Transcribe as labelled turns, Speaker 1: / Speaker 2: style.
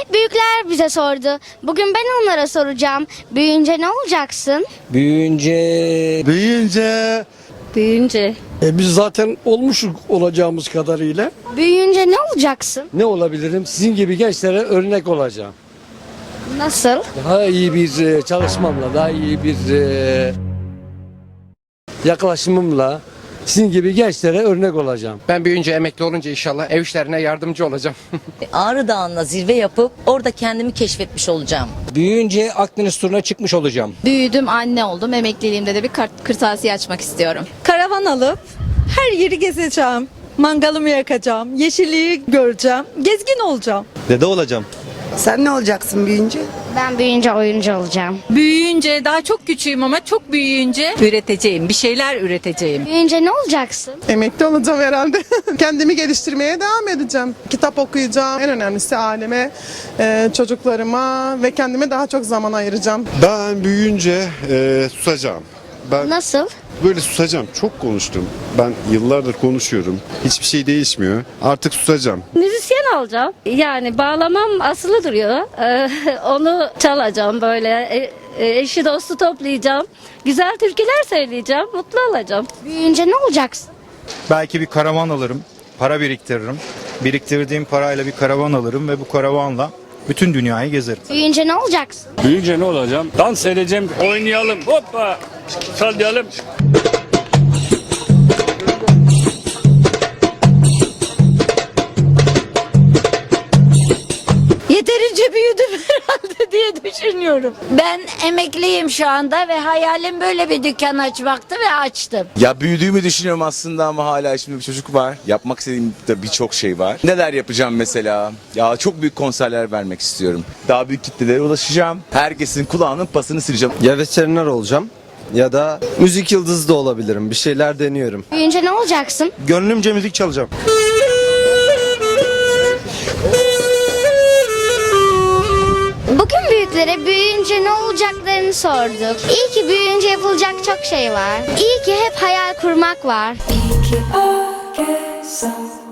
Speaker 1: Hep büyükler bize sordu. Bugün ben onlara soracağım. Büyüyünce ne olacaksın?
Speaker 2: Büyüyünce
Speaker 3: Büyüyünce
Speaker 1: Büyüyünce.
Speaker 3: e, biz zaten olmuşuk olacağımız kadarıyla.
Speaker 1: Büyüyünce ne olacaksın?
Speaker 2: ne olabilirim? Sizin gibi gençlere örnek olacağım.
Speaker 1: Nasıl?
Speaker 2: Daha iyi bir e, çalışmamla, daha iyi bir e, yaklaşımımla sizin gibi gençlere örnek olacağım.
Speaker 4: Ben büyüyünce emekli olunca inşallah ev işlerine yardımcı olacağım.
Speaker 5: Ağrı Dağı'nda zirve yapıp orada kendimi keşfetmiş olacağım.
Speaker 2: Büyüyünce Akdeniz turuna çıkmış olacağım.
Speaker 6: Büyüdüm, anne oldum. Emekliliğimde de bir kart- kırtasiye açmak istiyorum.
Speaker 7: Karavan alıp her yeri gezeceğim. Mangalımı yakacağım. Yeşilliği göreceğim. Gezgin olacağım.
Speaker 8: Dede olacağım.
Speaker 9: Sen ne olacaksın büyüyünce?
Speaker 1: Ben büyüyünce oyuncu olacağım.
Speaker 7: Büyüyünce daha çok küçüğüm ama çok büyüyünce üreteceğim. Bir şeyler üreteceğim.
Speaker 1: Büyüyünce ne olacaksın?
Speaker 10: Emekli olacağım herhalde. Kendimi geliştirmeye devam edeceğim. Kitap okuyacağım. En önemlisi aileme, e, çocuklarıma ve kendime daha çok zaman ayıracağım.
Speaker 11: Ben büyüyünce e, susacağım. Ben
Speaker 1: Nasıl?
Speaker 11: böyle susacağım. Çok konuştum. Ben yıllardır konuşuyorum. Hiçbir şey değişmiyor. Artık susacağım.
Speaker 12: Müzisyen olacağım. Yani bağlamam asılı duruyor. Ee, onu çalacağım böyle. E- e, eşi dostu toplayacağım. Güzel türküler söyleyeceğim. Mutlu olacağım.
Speaker 1: Büyüyünce ne olacaksın?
Speaker 8: Belki bir karavan alırım. Para biriktiririm. Biriktirdiğim parayla bir karavan alırım ve bu karavanla bütün dünyayı gezerim.
Speaker 1: Büyüyünce ne olacaksın?
Speaker 13: Büyüyünce ne olacağım? Dans edeceğim, oynayalım, hoppa, sallayalım.
Speaker 5: Yeterince büyüdüm herhalde diye düşünüyorum. Ben emekliyim şu anda ve hayalim böyle bir dükkan açmaktı ve açtım.
Speaker 8: Ya büyüdüğümü düşünüyorum aslında ama hala şimdi bir çocuk var. Yapmak istediğim de birçok şey var. Neler yapacağım mesela? Ya çok büyük konserler vermek istiyorum. Daha büyük kitlelere ulaşacağım. Herkesin kulağının pasını sileceğim.
Speaker 2: Ya veteriner olacağım ya da müzik yıldızı da olabilirim. Bir şeyler deniyorum.
Speaker 1: Büyüyünce ne olacaksın?
Speaker 8: Gönlümce müzik çalacağım.
Speaker 1: Bugün büyüklere büyüyünce ne olacaklarını sorduk. İyi ki büyüyünce yapılacak çok şey var. İyi ki hep hayal kurmak var.
Speaker 7: İyi ki o